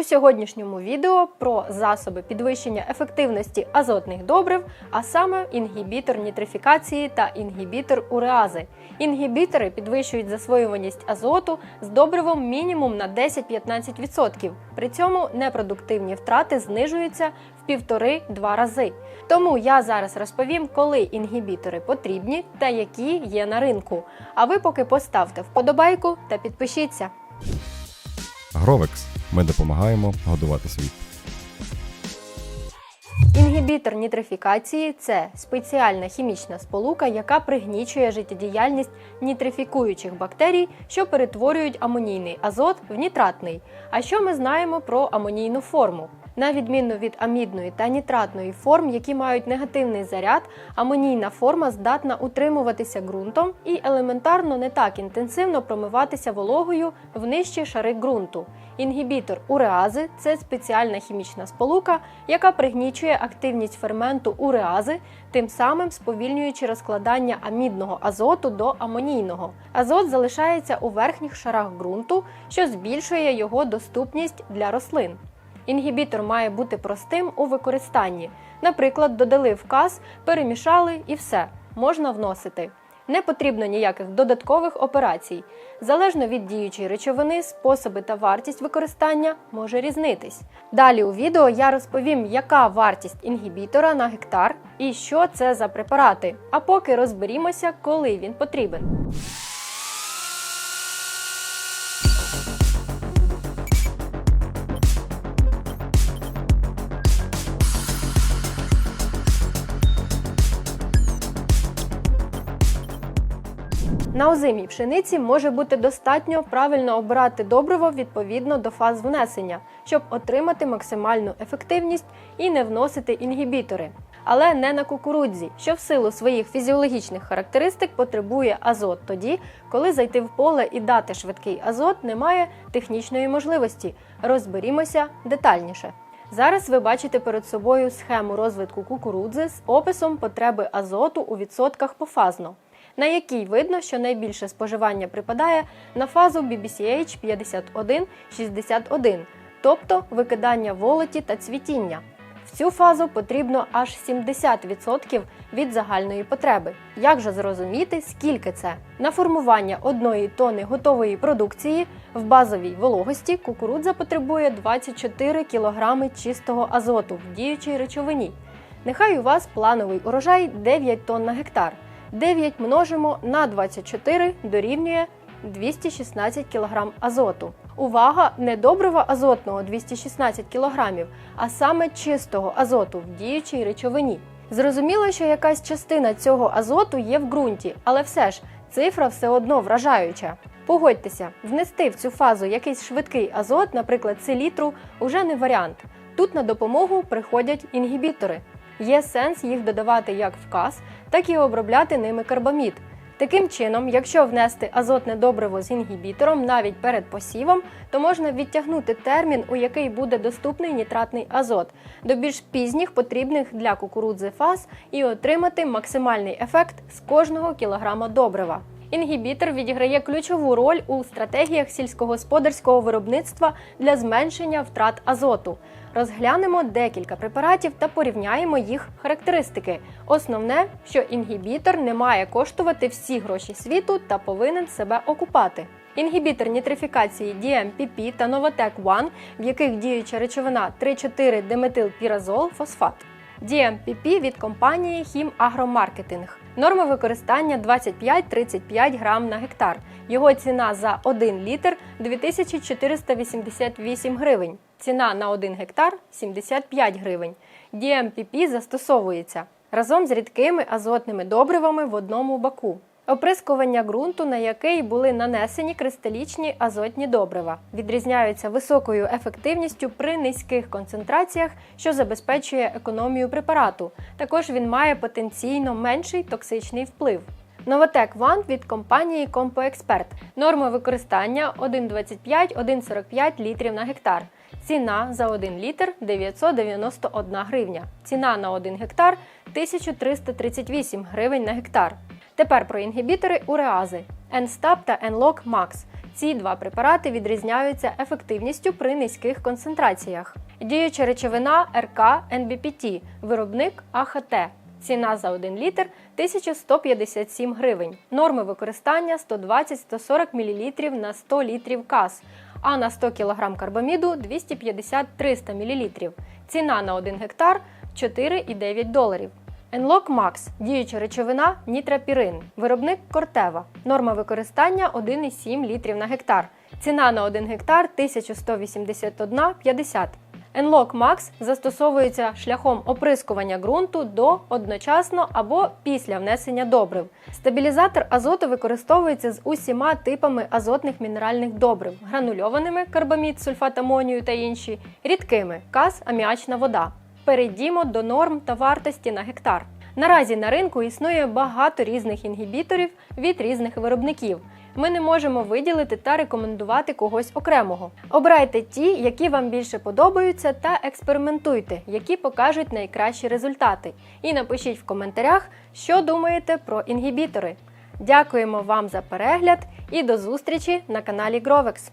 У сьогоднішньому відео про засоби підвищення ефективності азотних добрив, а саме інгібітор нітрифікації та інгібітор уреази. Інгібітори підвищують засвоюваність азоту з добривом мінімум на 10-15%. При цьому непродуктивні втрати знижуються в півтори-два рази. Тому я зараз розповім, коли інгібітори потрібні та які є на ринку. А ви поки поставте вподобайку та підпишіться. Гровекс. Ми допомагаємо годувати світ. Інгібітор нітрифікації це спеціальна хімічна сполука, яка пригнічує життєдіяльність нітрифікуючих бактерій, що перетворюють амонійний азот в нітратний. А що ми знаємо про амонійну форму? На відміну від амідної та нітратної форм, які мають негативний заряд, амонійна форма здатна утримуватися ґрунтом і елементарно не так інтенсивно промиватися вологою в нижчі шари ґрунту. Інгібітор уреази це спеціальна хімічна сполука, яка пригнічує активність ферменту уреази, тим самим сповільнюючи розкладання амідного азоту до амонійного. Азот залишається у верхніх шарах ґрунту, що збільшує його доступність для рослин. Інгібітор має бути простим у використанні. Наприклад, додали вказ, перемішали і все, можна вносити. Не потрібно ніяких додаткових операцій. Залежно від діючої речовини, способи та вартість використання може різнитись. Далі у відео я розповім, яка вартість інгібітора на гектар і що це за препарати. А поки розберімося, коли він потрібен. На озимій пшениці може бути достатньо правильно обирати добриво відповідно до фаз внесення, щоб отримати максимальну ефективність і не вносити інгібітори. Але не на кукурудзі, що в силу своїх фізіологічних характеристик потребує азот тоді, коли зайти в поле і дати швидкий азот немає технічної можливості. Розберімося детальніше. Зараз ви бачите перед собою схему розвитку кукурудзи з описом потреби азоту у відсотках пофазно на якій видно, що найбільше споживання припадає на фазу BBCH 51-61, тобто викидання волоті та цвітіння. В цю фазу потрібно аж 70% від загальної потреби. Як же зрозуміти, скільки це? На формування одної тони готової продукції в базовій вологості кукурудза потребує 24 кг чистого азоту в діючій речовині. Нехай у вас плановий урожай 9 тонн на гектар. 9 множимо на 24 дорівнює 216 кг азоту. Увага! Не добрива азотного 216 кг, а саме чистого азоту в діючій речовині. Зрозуміло, що якась частина цього азоту є в ґрунті, але все ж цифра все одно вражаюча. Погодьтеся, внести в цю фазу якийсь швидкий азот, наприклад, селітру, уже не варіант. Тут на допомогу приходять інгібітори. Є сенс їх додавати як вказ, так і обробляти ними карбамід. Таким чином, якщо внести азотне добриво з інгібітором навіть перед посівом, то можна відтягнути термін, у який буде доступний нітратний азот, до більш пізніх потрібних для кукурудзи фаз і отримати максимальний ефект з кожного кілограма добрива. Інгібітор відіграє ключову роль у стратегіях сільськогосподарського виробництва для зменшення втрат азоту. Розглянемо декілька препаратів та порівняємо їх характеристики. Основне, що інгібітор не має коштувати всі гроші світу та повинен себе окупати. Інгібітор нітрифікації DMPP та Novatec One, в яких діюча речовина 3,4 диметилпіразол фосфат. DMPP від компанії Хімагромаркетинг. Норма використання 25-35 грам на гектар. Його ціна за 1 літр 2488 гривень. Ціна на 1 гектар 75 гривень. DMPP застосовується разом з рідкими азотними добривами в одному баку. Оприскування ґрунту, на який були нанесені кристалічні азотні добрива, відрізняються високою ефективністю при низьких концентраціях, що забезпечує економію препарату. Також він має потенційно менший токсичний вплив. Новотек One від компанії CompoExpert. Норма використання 1,25-1,45 літрів на гектар. Ціна за 1 літр 991 гривня. Ціна на 1 гектар 1338 гривень на гектар. Тепер про інгібітори уреази N-Stab та N-Log Max. Ці два препарати відрізняються ефективністю при низьких концентраціях. Діюча речовина РК NBPT, виробник АХТ. Ціна за 1 літр 1157 гривень. Норми використання 120-140 мл на 100 літрів каз, а на 100 кг карбаміду 250-300 мл. Ціна на 1 гектар 4,9 доларів. Enlock Max – діюча речовина нітрапірин, виробник Кортева. Норма використання 1,7 літрів на гектар. Ціна на 1 гектар 1181,50. Enlock Max застосовується шляхом оприскування ґрунту до одночасно або після внесення добрив. Стабілізатор азоту використовується з усіма типами азотних мінеральних добрив: гранульованими карбамід, сульфат амонію та інші, рідкими каз, аміачна вода. Перейдімо до норм та вартості на гектар. Наразі на ринку існує багато різних інгібіторів від різних виробників. Ми не можемо виділити та рекомендувати когось окремого. Обирайте ті, які вам більше подобаються, та експериментуйте, які покажуть найкращі результати. І напишіть в коментарях, що думаєте про інгібітори. Дякуємо вам за перегляд і до зустрічі на каналі Grovex.